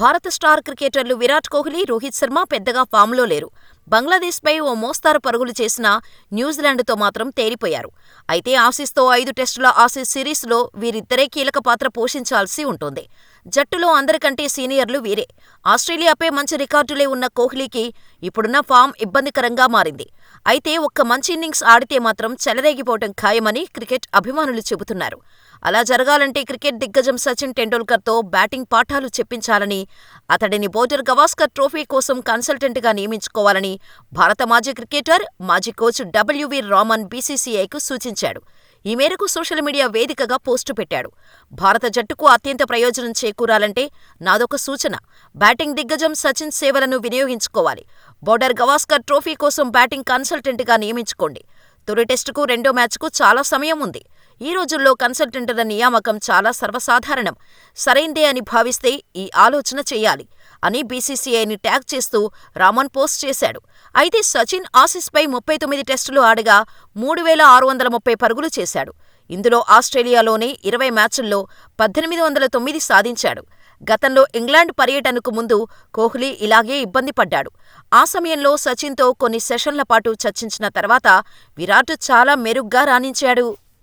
భారత స్టార్ క్రికెటర్లు విరాట్ కోహ్లీ, రోహిత్ శర్మ పెద్దగా ఫామ్లో లేరు. బంగ్లాదేశ్పై ఓ మోస్తారు పరుగులు చేసిన న్యూజిలాండ్తో మాత్రం తేలిపోయారు. అయితే ఆసీస్తో ఐదు టెస్టుల ఆసీస్ సిరీస్లో వీరిద్దరే కీలక పాత్ర పోషించాల్సి ఉంటుంది. జట్టులో అందరికంటే సీనియర్లు వీరే. ఆస్ట్రేలియాపై మంచి రికార్డులే ఉన్న కోహ్లీకి ఇప్పుడున్న ఫామ్ ఇబ్బందికరంగా మారింది. అయితే ఒక్క మంచి ఇన్నింగ్స్ ఆడితే మాత్రం చెలరేగిపోవటం ఖాయమని క్రికెట్ అభిమానులు చెబుతున్నారు. అలా జరగాలంటే క్రికెట్ దిగ్గజం సచిన్ టెండూల్కర్తో బ్యాటింగ్ పాఠాలు చెప్పించాలని, అతడిని బోర్డర్ గవాస్కర్ ట్రోఫీ కోసం కన్సల్టెంట్గా నియమించుకోవాలని భారత మాజీ క్రికెటర్, మాజీ కోచ్ డబ్ల్యూవీ రామన్ బీసీసీఐకు సూచించాడు. ఈ మేరకు సోషల్ మీడియా వేదికగా పోస్టు పెట్టాడు. భారత జట్టుకు అత్యంత ప్రయోజనం చేకూరాలంటే నాదొక సూచన. బ్యాటింగ్ దిగ్గజం సచిన్ సేవలను వినియోగించుకోవాలి. బోర్డర్ గవాస్కర్ ట్రోఫీ కోసం బ్యాటింగ్ కన్సల్టెంట్గా నియమించుకోండి. తొలి టెస్టుకు, రెండో మ్యాచ్కు చాలా సమయం ఉంది. ఈ రోజుల్లో కన్సల్టెంట్ల నియామకం చాలా సర్వసాధారణం. సరైందే అని భావిస్తే ఈ ఆలోచన చెయ్యాలి అని బీసీసీఐని ట్యాగ్ చేస్తూ రామన్ పోస్ట్ చేశాడు. అయితే సచిన్ ఆసీస్పై ముప్పై తొమ్మిది టెస్టులు ఆడగా మూడు వేల ఆరు వందల ముప్పై పరుగులు చేశాడు. ఇందులో ఆస్ట్రేలియాలోనే ఇరవై మ్యాచుల్లో పద్దెనిమిది వందల తొమ్మిది సాధించాడు. గతంలో ఇంగ్లాండ్ పర్యటనకు ముందు కోహ్లీ ఇలాగే ఇబ్బంది పడ్డాడు. ఆ సమయంలో సచిన్తో కొన్ని సెషన్ల పాటు చర్చించిన తర్వాత విరాట్ చాలా మెరుగ్గా రాణించాడు.